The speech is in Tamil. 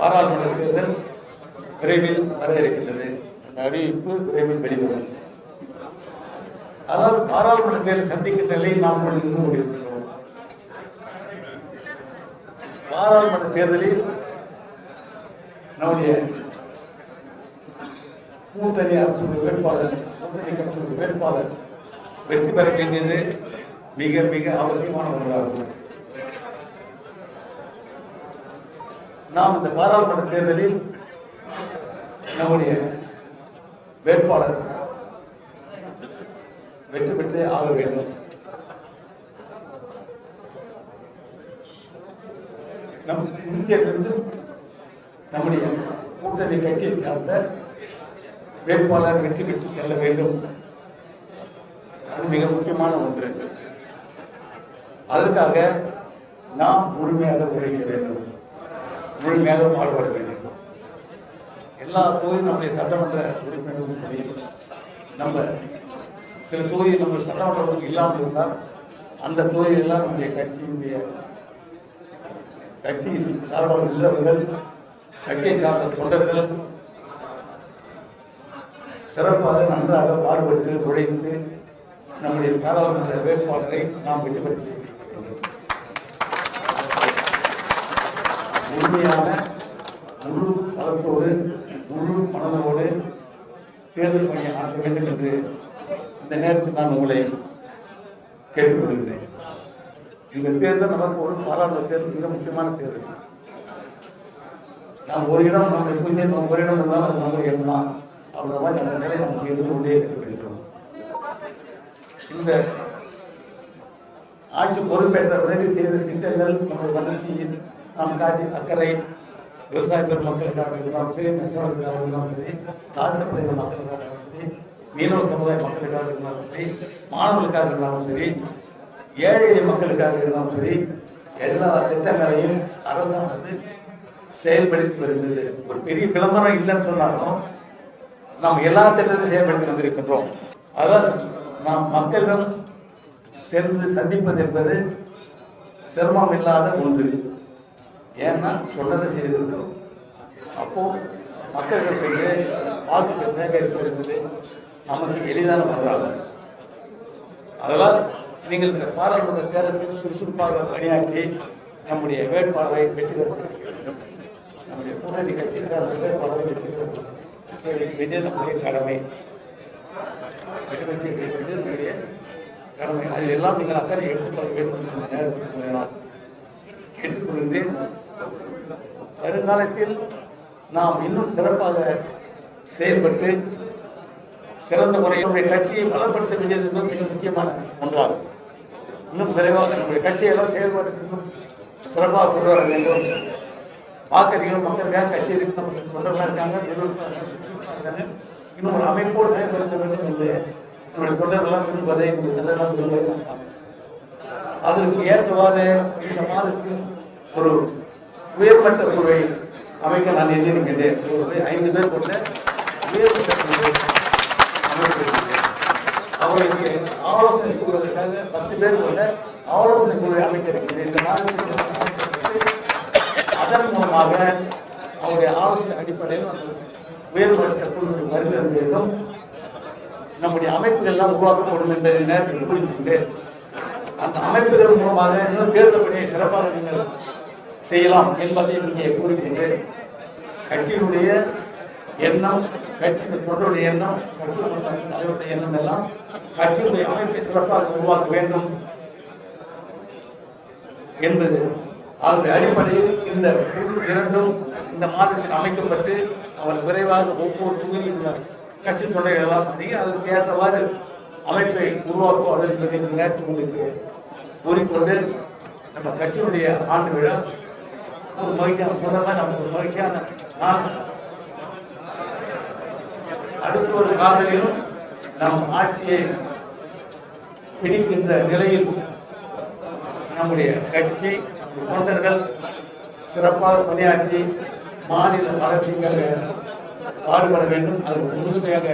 பாராளுமன்ற தேர்தல் விரைவில் வர இருக்கின்றது. அந்த அறிவிப்பு விரைவில் வெளிவரும். அதாவது பாராளுமன்ற தேர்தல் சந்திக்கின்ற நிலையை நாம் இருந்து கொண்டிருக்கின்றோம் பாராளுமன்ற தேர்தலில் நம்முடைய கூட்டணி அரசுடைய வேட்பாளர் கூட்டணி கட்சியுடைய வேட்பாளர் வெற்றி பெற வேண்டியது மிக மிக அவசியமான ஒன்றாகும். நாம் இந்த பாராளுமன்ற தேர்தலில் நம்முடைய வேட்பாளர் வெற்றி பெற்றே ஆக வேண்டும். நம் இந்தியிலிருந்து நம்முடைய கூட்டணி கட்சியை சார்ந்த வேட்பாளர் வெற்றி பெற்று செல்ல வேண்டும். அது மிக முக்கியமான ஒன்று. அதற்காக நாம் முழுமையாக உழைக்க வேண்டும். முழுமையாக பாடுபட வேண்டும். எல்லா தொகுதியும் நம்முடைய சட்டமன்ற உறுப்பினர்களும் சரி நம்ம சில தொகுதி நம்ம சட்டமன்ற உறுப்பினர் இல்லாமல் இருந்தால் அந்த தொகுதியெல்லாம் நம்முடைய கட்சியினுடைய கட்சியில் சார்பாக உள்ளவர்கள் கட்சியை சார்ந்த தொண்டர்கள் சிறப்பாக நன்றாக பாடுபட்டு உழைத்து நம்முடைய பாராளுமன்ற வேட்பாளரை நாம் வெற்றி பெற செய்ய வேண்டும். உண்மையான முழு பலத்தோடு முழு மனதோடு தேர்தல் பணியை ஆற்ற வேண்டும் என்று இந்த நேரத்தில் நான் உங்களை கேட்டுக்கொள்கிறேன். இந்த தேர்தல் நமக்கு ஒரு பாராளுமன்ற தேர்தல் மிக முக்கியமான தேர்தல். நாம் ஒரு இடம் நம்முடைய பூஜை ஒரு இடம் இருந்தாலும் அது நம்முடைய இடம் தான். அந்த மாதிரி அந்த நிலை நமக்கு இருந்து கொண்டே இருக்க வேண்டும். இந்த ஆட்சி பொறுப்பேற்ற பிறகு செய்த திட்டங்கள் நம்முடைய வளர்ச்சியின் நம் காட்சி அக்கறை விவசாய பெருமக்களுக்காக இருந்தாலும் சரி நெசவாளர்களுக்காக இருந்தாலும் சரி தாழ்த்தப்பட்ட மக்களுக்காக இருந்தாலும் சரி மீனவ சமுதாய மக்களுக்காக இருந்தாலும் சரி மாணவர்களுக்காக இருந்தாலும் சரி ஏழை மக்களுக்காக இருந்தாலும் சரி எல்லா திட்டங்களையும் அரசானது செயல்படுத்தி வருகிறது ஒரு பெரிய விளம்பரம் இல்லைன்னு சொன்னாலும் நாம் எல்லா திட்டத்தையும் செயல்படுத்தி வந்திருக்கின்றோம். அதாவது நாம் மக்களிடம் சென்று சந்திப்பது என்பது சிரமம் இல்லாத ஒன்று. ஏன்னா சொன்னதை செய்திருக்கிறோம். அப்போது மக்கள்கள் சென்று வாக்குகள் சேகரிப்பது என்பது நமக்கு எளிதான ஒன்றாகும். அதனால் நீங்கள் இந்த பாராளுமன்ற தேர்தலில் சுறுசுறுப்பாக பணியாற்றி நம்முடைய வேட்பாளரை வெற்றி பெற செய்ய வேண்டும். நம்முடைய கூட்டணி கட்சி சார்ந்த வேட்பாளரை வெற்றி பெற செய்ய வேண்டியது நம்முடைய கடமை. வெற்றி பெற செய்ய வேண்டியது நம்முடைய கடமை. அதில் எல்லாம் நீங்கள் அக்கறை எடுத்துக்கொள்ள வேண்டும் என்ற இந்த நேரத்தில் கேட்டுக்கொள்கிறேன். வருங்காலத்தில் நாம் இன்னும் சிறப்பாக செயல்பட்டு சிறந்த முறையில் நம்முடைய கட்சியை பலப்படுத்த வேண்டியது என்பது மிக முக்கியமான ஒன்றாகும். இன்னும் விரைவாக நம்முடைய கட்சியெல்லாம் செயல்பாடு இன்னும் சிறப்பாக கொண்டு வர வேண்டும். வாக்களிகள் மக்களுக்காக கட்சி இருக்கு. நமக்கு தொண்டர்களாக இருக்காங்க. நிர்வாகிகள் சுறுசுறுப்பாக இருக்காங்க இன்னும் ஒரு அமைப்போடு செயல்படுத்த வேண்டும் என்று நம்முடைய தொண்டர்கள்லாம் விரும்புவதை நம்முடைய தொண்டர்கள்லாம் விரும்புவதை நாம் பார்க்கணும். அதற்கு ஏற்றவாறு இந்த மாதத்தில் ஒரு உயர்மட்ட குழுவை அமைக்க நான் எண்ணியிருக்கின்றேன் ஒரு ஐந்து பேர் கொண்ட உயர்மட்ட குழுவை அமைத்திருக்கின்றேன் அவர்களுக்கு ஆலோசனை கூறுவதற்காக பத்து பேர் கொண்ட ஆலோசனை குழுவை அமைக்க இருக்கின்றேன் இந்த அதன் மூலமாக அவருடைய ஆலோசனை அடிப்படையில் அந்த உயர்மட்ட குழுவுடைய மருந்து வேண்டும். நம்முடைய அமைப்புகள் எல்லாம் உருவாக்கப்படும் என்பதை நேரத்தில் கூறிக்கொண்டு அந்த அமைப்புகள் மூலமாக இன்னும் தேர்தல் பணியை சிறப்பாக நீங்கள் செய்யலாம் என்பதை இங்கே கூறுகின்றேன். கட்சியினுடைய எண்ணம் கட்சியின் தொடருடைய எண்ணம் கட்சியினுடைய தலைவருடைய எண்ணம் எல்லாம் கட்சியுடைய அமைப்பை சிறப்பாக உருவாக்க வேண்டும் என்பது அதனுடைய அடிப்படையில் இந்த குழு இரண்டும் இந்த மாதத்தில் அமைக்கப்பட்டு அவர் விரைவாக ஒவ்வொரு தொகுதியில் கட்சி தொண்டைகள் எல்லாம் அணுகி அதற்கு ஏற்றவாறு அமைப்பை உருவாக்குவார்கள் என்பதை நேற்று நேரத்தில் உங்களுக்கு கூறிக்கொண்டு நம்ம கட்சியினுடைய ஆண்டு விழா ஒரு மகிழ்ச்சியான சொன்ன மாதிரி நமக்கு ஒரு மகிழ்ச்சியான நாள் அடுத்த ஒரு காலங்களிலும் நம் ஆட்சியை பிடிக்கின்ற நிலையில் நம்முடைய கட்சி நம்முடைய தொண்டர்கள் சிறப்பாக பணியாற்றி மாநில வளர்ச்சிக்காக பாடுபட வேண்டும் அதற்கு உறுதுணையாக